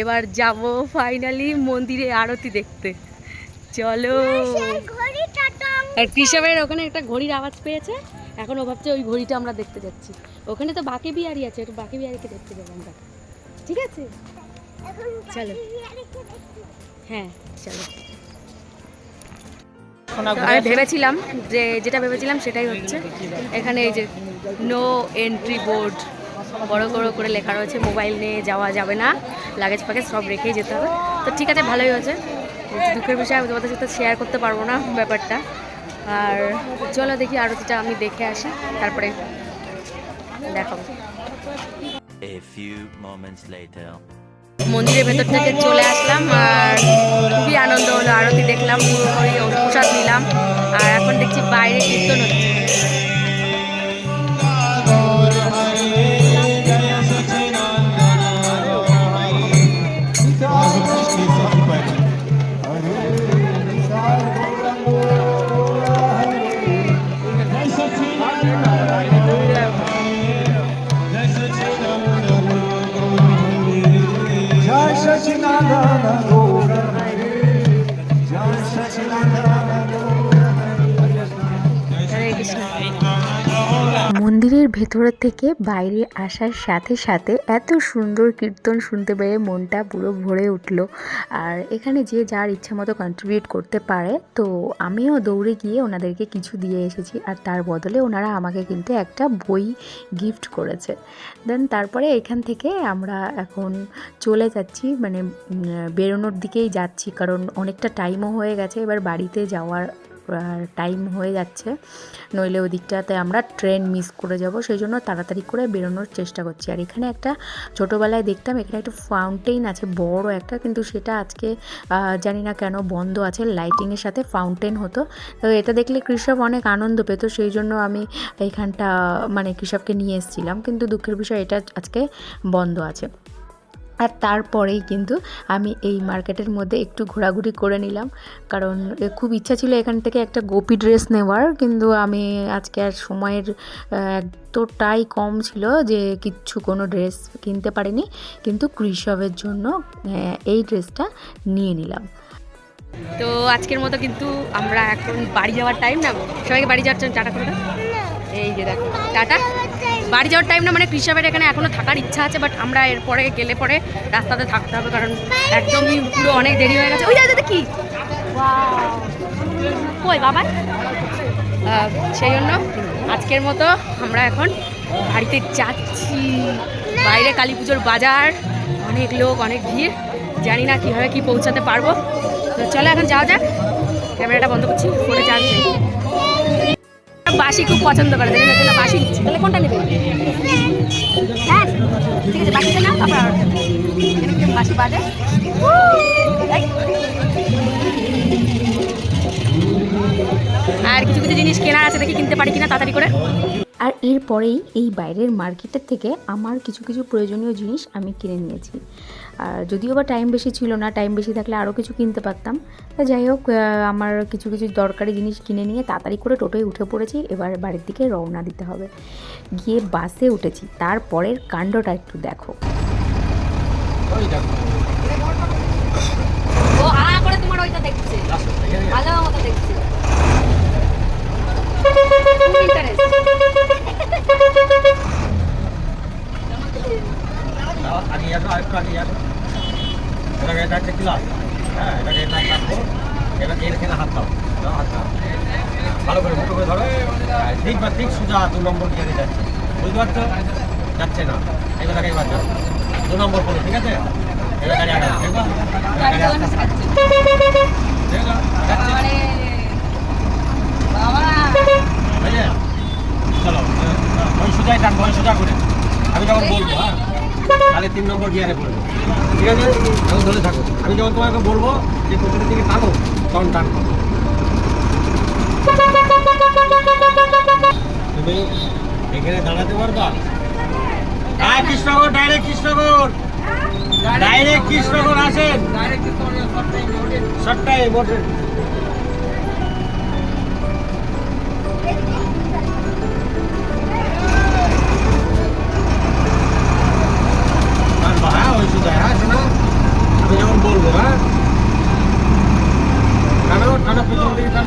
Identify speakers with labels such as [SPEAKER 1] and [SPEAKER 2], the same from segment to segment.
[SPEAKER 1] এবার যাব ফাইনালি মন্দিরে আরতি দেখতে। চলো। আর কৃষকের ওখানে একটা ঘড়ির আওয়াজ পেয়েছে। এখন ও ভাবছে ওই ঘড়িটা আমরা দেখতে যাচ্ছি। ওখানে তো বাকি বিহারি আছে একটু বাকি বিহারিকে দেখতে যাব আমরা। ঠিক আছে? চলো। হ্যাঁ চলো। আমি ভেবেছিলাম যে যেটা ভেবেছিলাম সেটাই হচ্ছে। এখানে এই যে নো এন্ট্রি বোর্ড বড় বড় করে লেখা রয়েছে মোবাইল নিয়ে যাওয়া যাবে না লাগেজ প্যাকেজ সব রেখেই যেতে হবে। তো ঠিক আছে ভালোই হয়েছে। দুঃখের বিষয়ে আমি তোমাদের সাথে শেয়ার করতে পারব না ব্যাপারটা। আর চলো দেখি আরতিটা আমি দেখে আসি তারপরে দেখাবো. মন্দিরের ভেতর থেকে চলে আসলাম আর খুবই আনন্দ হলো। আরতি দেখলাম পুরোপুরি প্রসাদ নিলাম আর এখন দেখছি বাইরে কীর্তন হচ্ছে।
[SPEAKER 2] ভেতরের থেকে বাইরে আসার সাথে সাথে এত সুন্দর কীর্তন শুনতে পেরে মনটা পুরো ভরে উঠল। আর এখানে যে যার ইচ্ছা মতো কন্ট্রিবিউট করতে পারে, তো আমিও দৌড়ে গিয়ে ওনাদেরকে কিছু দিয়ে এসেছি আর তার বদলে ওনারা আমাকে কিন্তু একটা বই গিফট করেছে। দেন তারপরে এখান থেকে আমরা এখন চলে যাচ্ছি মানে বেরোনোর দিকেই যাচ্ছি কারণ অনেকটা টাইমও হয়ে গেছে। এবার বাড়িতে যাওয়ার টাইম হয়ে যাচ্ছে। নইলে ওই দিকটাতে আমরা ট্রেন মিস করে যাব সেই জন্য তাড়াতাড়ি করে বেরোনোর চেষ্টা করছি। আর এখানে একটা ছোটোবেলায় দেখতাম, এখানে একটা ফাউন্টেন আছে, বড় একটা, কিন্তু সেটা আজকে জানি না কেন বন্ধ আছে লাইটিংয়ের সাথে ফাউন্টেন হতো। তো এটা দেখলে কৃষক অনেক আনন্দ পেত সেই জন্য আমি এখানটা মানে কৃষককে নিয়ে এসেছিলাম। কিন্তু দুঃখের বিষয়, এটা আজকে বন্ধ আছে। আর তারপরেই কিন্তু আমি এই মার্কেটের মধ্যে একটু ঘোরাঘুরি করে নিলাম। কারণ খুব ইচ্ছা ছিল এখান থেকে একটা গোপী ড্রেস নেওয়ার কিন্তু আমি আজকে আর সময়ের এতটাই কম ছিল যে কিচ্ছু কোনো ড্রেস কিনতে পারিনি। কিন্তু কৃষকের জন্য এই ড্রেসটা নিয়ে নিলাম।
[SPEAKER 1] তো আজকের মতো কিন্তু আমরা এখন বাড়ি যাওয়ার টাইম না? সবাইকে বাড়ি যাওয়ার জন্য টাটা করে দাও। এই যে দেখো টাটা। বাড়ি যাওয়ার টাইম না মানে কৃষকের এখানে এখনও থাকার ইচ্ছা আছে বাট আমরা এরপরে গেলে পরে রাস্তাতে থাকতে হবে, কারণ একদমই পুরো অনেক দেরি হয়ে গেছে। ওই যাতে কি? কই, বাবা? সেই জন্য আজকের মতো আমরা এখন বাড়িতে যাচ্ছি। বাইরে কালী পুজোর বাজার, অনেক লোক, অনেক ভিড়। জানি না কীভাবে কি পৌঁছাতে পারব। তো চলো এখন যাওয়া যাক। ক্যামেরাটা বন্ধ করছি ফোনে নেই। বাসি খুব পছন্দ করে, দেখে জন্য বাসি নিচ্ছি। তাহলে কোনটা নেবে? হ্যাঁ ঠিক আছে, বাসিটা না তারপর বাসি বাজে আর কিছু কিছু জিনিস কেনা আছে দেখি কিনতে পারি কিনা, তাড়াতাড়ি করে।
[SPEAKER 2] আর এরপরেই এই বাইরের মার্কেটের থেকে আমার কিছু কিছু প্রয়োজনীয় জিনিস আমি কিনে নিয়েছি। আর যদিও বা টাইম বেশি ছিল না টাইম বেশি থাকলে আরও কিছু কিনতে পারতাম। তা যাই হোক আমার কিছু কিছু দরকারি জিনিস কিনে নিয়ে তাড়াতাড়ি করে টোটোয় উঠে পড়েছি। এবার বাড়ির দিকে রওনা দিতে হবে। গিয়ে বাসে উঠেছি। তারপরের কাণ্ডটা একটু দেখো।
[SPEAKER 1] দেখছে। ভালো মতো দেখছে।
[SPEAKER 3] আগে আসো আরেকটু আগে আসো এটাকে এটা একটা ক্লাস হ্যাঁ এটা রাখব এবার এখানে হাত দাও হাত দাও ঠিক বা ঠিক সোজা দু নম্বর গিয়ারে যাচ্ছে বুঝতে পারছ যাচ্ছে না এবার তাকে দু নম্বর করে ঠিক আছে এবার গাড়ি আগে দেখবা গাড়ি আস্তে চলো। ওই সোজাই টানবো ওই সোজা করে। আমি যখন বলব হ্যাঁ তাহলে তিন নম্বর গিয়ারে পড়বে। ঠিক আছে? এখন ধরে থাকো। আমি যখন তোমাকে বলব যে প্রথমের দিকে টানো তখন টানবো তুমি এখানে দাঁড়াতে পারবা? হ্যাঁ কৃষ্ণগর ডাইরেক্ট কৃষ্ণগর ডাইরেক্ট কৃষ্ণগর আসেন। মোটে হ্যাঁ ওই সুদায় হ্যাঁ বলব হ্যাঁ? টানা টানা পেছন দিকে টান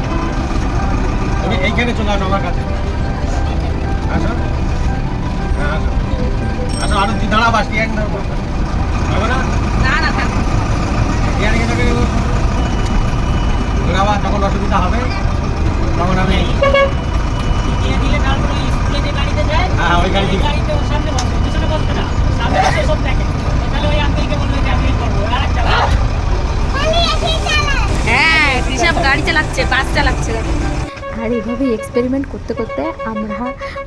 [SPEAKER 3] তুমি এইখানে চলে আসো আমার কাছে। আসো। হ্যাঁ আসো। আরও তুই দাঁড়া বাস এক দাঁড়া না?
[SPEAKER 1] না না
[SPEAKER 3] আবার তখন অসুবিধা হবে
[SPEAKER 2] এক্সপেরিমেন্ট করতে করতে আমরা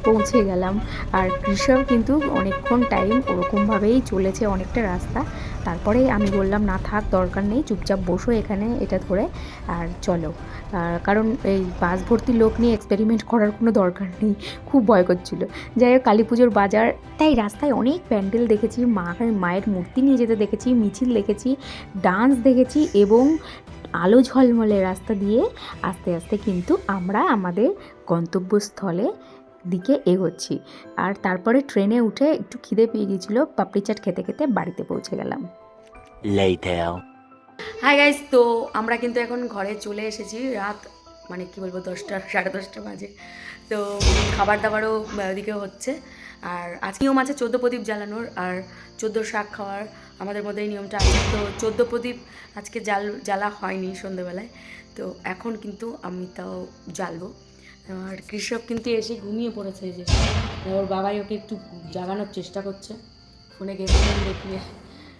[SPEAKER 2] পৌঁছে গেলাম। আর কৃষক কিন্তু অনেকক্ষণ টাইম ওরকমভাবেই চলেছে অনেকটা রাস্তা। তারপরে আমি বললাম, না, থাক, দরকার নেই, চুপচাপ বসো এখানে, এটা ধরে, আর চলো। কারণ এই বাস ভর্তি লোক নিয়ে এক্সপেরিমেন্ট করার কোনো দরকার নেই। খুব ভয় করছিল। যাই হোক, কালী পুজোর বাজার, তাই রাস্তায় অনেক প্যান্ডেল দেখেছি, মা মায়ের মূর্তি নিয়ে যেতে দেখেছি, মিছিল দেখেছি ডান্স দেখেছি এবং আলো ঝলমলে রাস্তা দিয়ে আস্তে আস্তে কিন্তু আমরা আমাদের গন্তব্যস্থলে দিকে এগোচ্ছি। আর তারপরে ট্রেনে উঠে একটু খিদে পেয়ে গিয়েছিল পাপড়ি চাট খেতে খেতে বাড়িতে পৌঁছে গেলাম.
[SPEAKER 1] হাই গাইস তো আমরা কিন্তু এখন ঘরে চলে এসেছি রাত মানে কি বলব দশটা সাড়ে দশটা বাজে। তো খাবার দাবারও ওদিকে হচ্ছে। আর আজ নিয়ম আছে চোদ্দ প্রদীপ জ্বালানোর আর চোদ্দ শাক খাওয়ার আমাদের মধ্যে এই নিয়মটা আছে। তো চোদ্দ প্রদীপ আজকে জাল জ্বালা হয়নি সন্ধেবেলায়। তো এখন কিন্তু আমি তাও জ্বালবো। আর কৃষক কিন্তু এসে ঘুমিয়ে পড়েছে যে। ওর বাবাই ওকে একটু জাগানোর চেষ্টা করছে। ফোনে গেম দেখিয়ে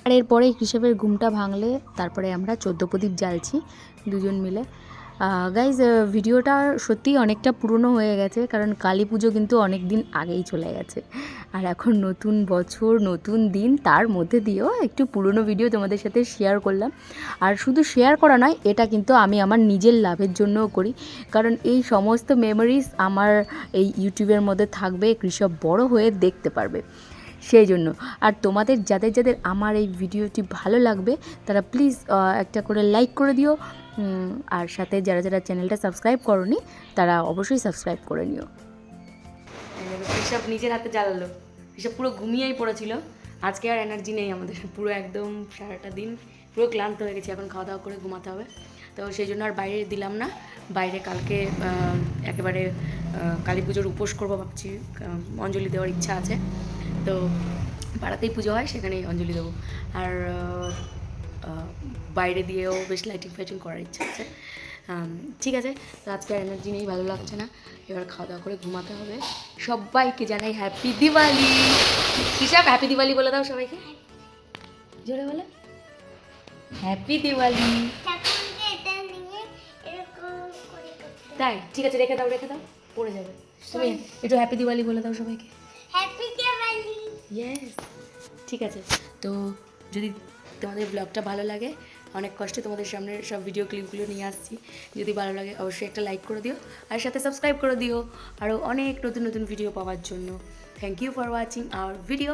[SPEAKER 2] আর এরপরে কৃষকের ঘুমটা ভাঙলে তারপরে আমরা চোদ্দ প্রদীপ জ্বালছি, দুজন মিলে। গাইজ ভিডিওটা সত্যিই অনেকটা পুরনো হয়ে গেছে, কারণ কালী পুজো কিন্তু অনেক দিন আগেই চলে গেছে। আর এখন নতুন বছর, নতুন দিন, তার মধ্যে দিয়েও একটু পুরনো ভিডিও তোমাদের সাথে শেয়ার করলাম। আর শুধু শেয়ার করা নয়, এটা কিন্তু আমি আমার নিজের লাভের জন্যও করি। কারণ এই সমস্ত মেমোরিজ আমার এই ইউটিউবের মধ্যে থাকবে, কৃষক বড় হয়ে দেখতে পারবে। সেই জন্য। আর তোমাদের, যাদের যাদের আমার এই ভিডিওটি ভালো লাগবে, তারা প্লিজ একটা করে লাইক করে দিও। আর সাথে যারা যারা চ্যানেলটা সাবস্ক্রাইব করনি, তারা অবশ্যই সাবস্ক্রাইব করে নিও।
[SPEAKER 1] নিজের হাতে জ্বালালো। ঋষভ পুরো ঘুমিয়েই পড়েছিল। আজকে আর এনার্জি নেই আমাদের। পুরো একদম সারাটা দিন পুরো ক্লান্ত হয়ে গেছি। এখন খাওয়া দাওয়া করে ঘুমাতে হবে। তো সেই জন্য আর বাইরে দিলাম না। বাইরে কালকে একেবারে কালী পুজোর উপোস করব ভাবছি। অঞ্জলি দেওয়ার ইচ্ছা আছে। তো পাড়াতেই পুজো হয় সেখানেই অঞ্জলি দেবো। আর বাইরে দিয়েও বেশ লাইটিং ফাইটিং করার ইচ্ছা আছে। ঠিক আছে তো আজকে আর এনার্জি নেই ভালো লাগছে না। এবার খাওয়া দাওয়া করে ঘুমাতে হবে। সবাইকে জানাই হ্যাপি দিওয়ালি হিসাব হ্যাপি দিওয়ালি বলে দাও সবাইকে। জোরে বলে। হ্যাপি দিওয়ালি তাই ঠিক আছে রেখে দাও রেখে দাও পড়ে যাবে। তুমি একটু হ্যাপি দিওয়ালি বলে দাও সবাইকে। ইয়েস ঠিক আছে। তো যদি তোমাদের ব্লগটা ভালো লাগে অনেক কষ্টে তোমাদের সামনে সব ভিডিও ক্লিপগুলো নিয়ে আসছি যদি ভালো লাগে অবশ্যই একটা লাইক করে দিও আর সাথে সাবস্ক্রাইব করে দিও আরও অনেক নতুন নতুন ভিডিও পাওয়ার জন্য। Thank you for watching our video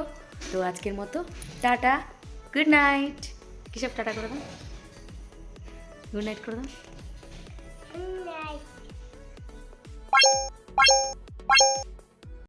[SPEAKER 1] তো আজকের মতো টাটা গুড নাইট কিসব টাটা করে দাও? গুড নাইট করে দাও।